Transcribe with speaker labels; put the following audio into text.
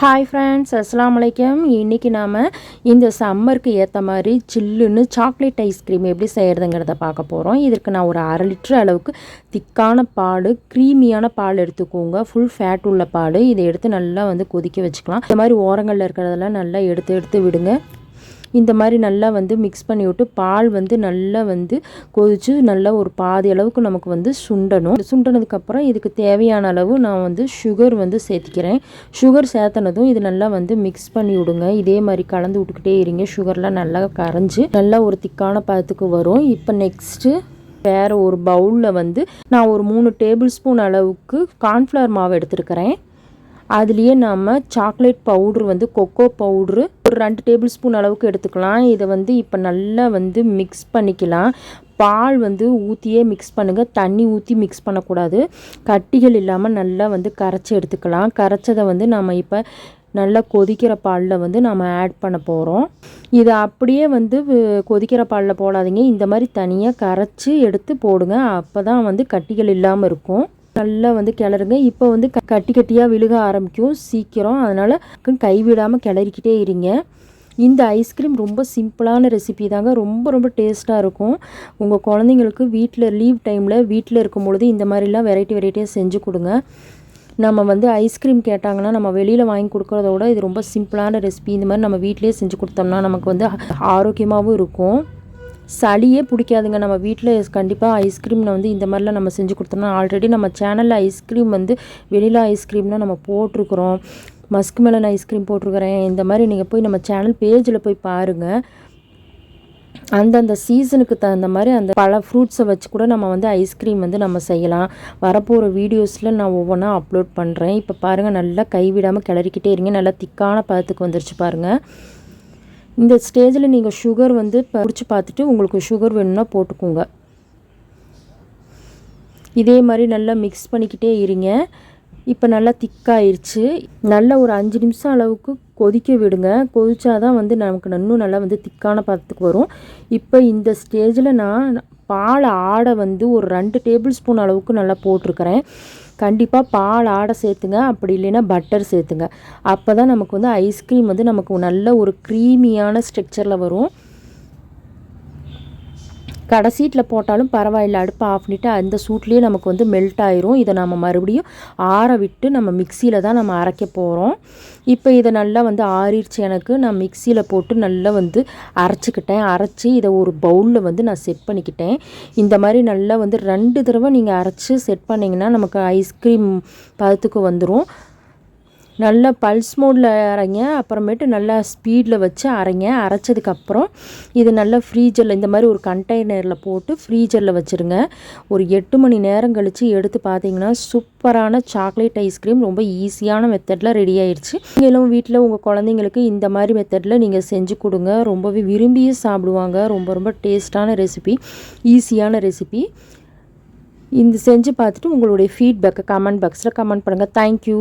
Speaker 1: Hi friends அஸ்லாம் வலைக்கம் இன்றைக்கி நாம் இந்த சம்மருக்கு ஏற்ற மாதிரி சில்லுன்னு சாக்லேட் ஐஸ்கிரீம் எப்படி செய்கிறதுங்கிறத பார்க்க போகிறோம் இதற்கு நான் ஒரு அரை லிட்டர் அளவுக்கு திக்கான பால் க்ரீமியான பால் எடுத்துக்கோங்க. ஃபுல் ஃபேட் உள்ள பால். இதை எடுத்து நல்லா வந்து கொதிக்க வச்சுக்கலாம். இந்த மாதிரி ஓரங்களில் இருக்கிறதெல்லாம் நல்லா எடுத்து எடுத்து விடுங்க. இந்த மாதிரி நல்லா வந்து மிக்ஸ் பண்ணி விட்டு பால் வந்து நல்லா வந்து கொதித்து நல்லா ஒரு பாதி அளவுக்கு நமக்கு வந்து சுண்டணும். சுண்டனதுக்கப்புறம் இதுக்கு தேவையான அளவு நான் வந்து சுகர் வந்து சேர்த்திக்கிறேன். சுகர் சேர்த்தனதும் இது நல்லா வந்து மிக்ஸ் பண்ணி விடுங்க. இதே மாதிரி கலந்து விட்டுக்கிட்டே இருங்க. சுகர்லாம் நல்லா கரைஞ்சி நல்லா ஒரு திக்கான பதத்துக்கு வரும். இப்போ நெக்ஸ்ட்டு வேறு ஒரு பவுலில் வந்து நான் ஒரு மூணு டேபிள் ஸ்பூன் அளவுக்கு கார்ன்ஃப்ளவர் மாவு எடுத்துருக்கிறேன். அதுலேயே நம்ம சாக்லேட் பவுட்ரு வந்து கொக்கோ பவுட்ரு ஒரு ரெண்டு டேபிள் ஸ்பூன் அளவுக்கு எடுத்துக்கலாம். இதை வந்து இப்போ நல்லா வந்து மிக்ஸ் பண்ணிக்கலாம். பால் வந்து ஊற்றியே மிக்ஸ் பண்ணுங்கள் தண்ணி ஊற்றி மிக்ஸ் பண்ணக்கூடாது. கட்டிகள் இல்லாமல் நல்லா வந்து கரைச்சி எடுத்துக்கலாம். கரைச்சதை வந்து நம்ம இப்போ நல்லா கொதிக்கிற பாலில் வந்து நம்ம ஆட் பண்ண போகிறோம் இதை அப்படியே வந்து கொதிக்கிற பாலில் போடாதீங்க. இந்த மாதிரி தனியாக கரைச்சி எடுத்து போடுங்க. அப்போ தான் வந்து கட்டிகள் இல்லாமல் இருக்கும். நல்லா வந்து கிளறுங்க. இப்போ வந்து கட்டி கட்டியாக விழுக ஆரம்பிக்கும். சீக்கிரம். அதனால் கைவிடாமல் கிளறிக்கிட்டே இருங்க. இந்த ஐஸ்கிரீம் ரொம்ப சிம்பிளான ரெசிபி தாங்க. ரொம்ப ரொம்ப டேஸ்ட்டாக இருக்கும். உங்கள் குழந்தைங்களுக்கு வீட்டில் லீவ் டைமில் வீட்டில் இருக்கும் பொழுது இந்த மாதிரிலாம் வெரைட்டி வெரைட்டியாக செஞ்சு கொடுங்க. நம்ம வந்து ஐஸ்கிரீம் கேட்டாங்கன்னா நம்ம வெளியில் வாங்கி கொடுக்குறத விட இது ரொம்ப சிம்பிளான ரெசிபி இந்த மாதிரி நம்ம வீட்டிலே செஞ்சு கொடுத்தோம்னா நமக்கு வந்து ஆரோக்கியமாகவும் இருக்கும். சளியே பிடிக்காதுங்க. நம்ம வீட்டில் கண்டிப்பாக ஐஸ்கிரீமில் வந்து இந்த மாதிரிலாம் நம்ம செஞ்சு கொடுத்தோம்னா ஆல்ரெடி நம்ம சேனலில் ஐஸ்கிரீம் வந்து வெனிலா ஐஸ்கிரீம்லாம் நம்ம போட்டிருக்குறோம். மஸ்க் மெலன் ஐஸ்கிரீம் போட்டிருக்கிறேன். இந்த மாதிரி நீங்கள் போய் நம்ம சேனல் பேஜில் போய் பாருங்கள் அந்தந்த சீசனுக்கு தகுந்த மாதிரி அந்த பல ஃப்ரூட்ஸை வச்சு கூட நம்ம வந்து ஐஸ்கிரீம் வந்து நம்ம செய்யலாம். வரப்போகிற வீடியோஸில் நான் ஒவ்வொன்றா அப்லோட் பண்ணுறேன் இப்போ பாருங்கள் நல்லா கைவிடாமல் கிளறிக்கிட்டே இருங்க. நல்லா திக்கான பதத்துக்கு வந்துருச்சு பாருங்கள் இந்த ஸ்டேஜில் நீங்கள் சுகர் வந்து பறிச்சு பார்த்துட்டு உங்களுக்கு சுகர் வேணும்னா போட்டுக்கோங்க. இதே மாதிரி நல்லா மிக்ஸ் பண்ணிக்கிட்டே இருங்க. இப்போ நல்லா திக்காயிருச்சு. நல்ல ஒரு அஞ்சு நிமிஷம் அளவுக்கு கொதிக்க விடுங்க. கொதிச்சாதான் வந்து நமக்கு இன்னும் நல்லா வந்து திக்கான பதத்துக்கு வரும். இப்போ இந்த ஸ்டேஜில் நான் பால் ஆடை வந்து ஒரு ரெண்டு டேபிள் ஸ்பூன் அளவுக்கு நல்லா போட்டிருக்கிறேன். கண்டிப்பாக பால் ஆடை சேர்த்துங்க. அப்படி இல்லைன்னா பட்டர் சேர்த்துங்க. அப்போ தான் நமக்கு வந்து ஐஸ்கிரீம் வந்து நமக்கு நல்ல ஒரு க்ரீமியான ஸ்ட்ரக்சரில் வரும். கடைசீட்டில் போட்டாலும் பரவாயில்ல அடுப்பை ஆஃப் பண்ணிவிட்டு அந்த சூட்லேயே நமக்கு வந்து மெல்ட் ஆயிரும். இதை நம்ம மறுபடியும் ஆற விட்டு நம்ம மிக்சியில் தான் நம்ம அரைக்க போகிறோம் இப்போ இதை நல்லா வந்து ஆறிடுச்சு எனக்கு. நான் மிக்சியில் போட்டு நல்லா வந்து அரைச்சிக்கிட்டேன். அரைச்சி இதை ஒரு பவுலில் வந்து நான் செட் பண்ணிக்கிட்டேன். இந்த மாதிரி நல்லா வந்து ரெண்டு தடவை நீங்கள் அரைச்சி செட் பண்ணிங்கன்னா நமக்கு ஐஸ்கிரீம் பதத்துக்கு வந்துடும் நல்லா பல்ஸ் மோடில் அரைங்க. அப்புறமேட்டு நல்லா ஸ்பீடில் வச்சு அரைங்க. அரைச்சதுக்கப்புறம் இது நல்லா ஃப்ரீஜரில் இந்த மாதிரி ஒரு கண்டெய்னரில் போட்டு ஃப்ரீஜரில் வச்சுருங்க. ஒரு எட்டு மணி நேரம் கழித்து எடுத்து பார்த்தீங்கன்னா சூப்பரான சாக்லேட் ஐஸ்கிரீம் ரொம்ப ஈஸியான மெத்தடில் ரெடி ஆயிடுச்சு நீங்களும் வீட்டில் உங்கள் குழந்தைங்களுக்கு இந்த மாதிரி மெத்தடில் நீங்கள் செஞ்சு கொடுங்க. ரொம்பவே விரும்பியே சாப்பிடுவாங்க. ரொம்ப ரொம்ப டேஸ்ட்டான ரெசிபி ஈஸியான ரெசிபி. இந்த செஞ்சு பார்த்துட்டு உங்களுடைய ஃபீட்பேக்கை கமெண்ட் பாக்ஸில் கமெண்ட் பண்ணுங்கள் தேங்க்யூ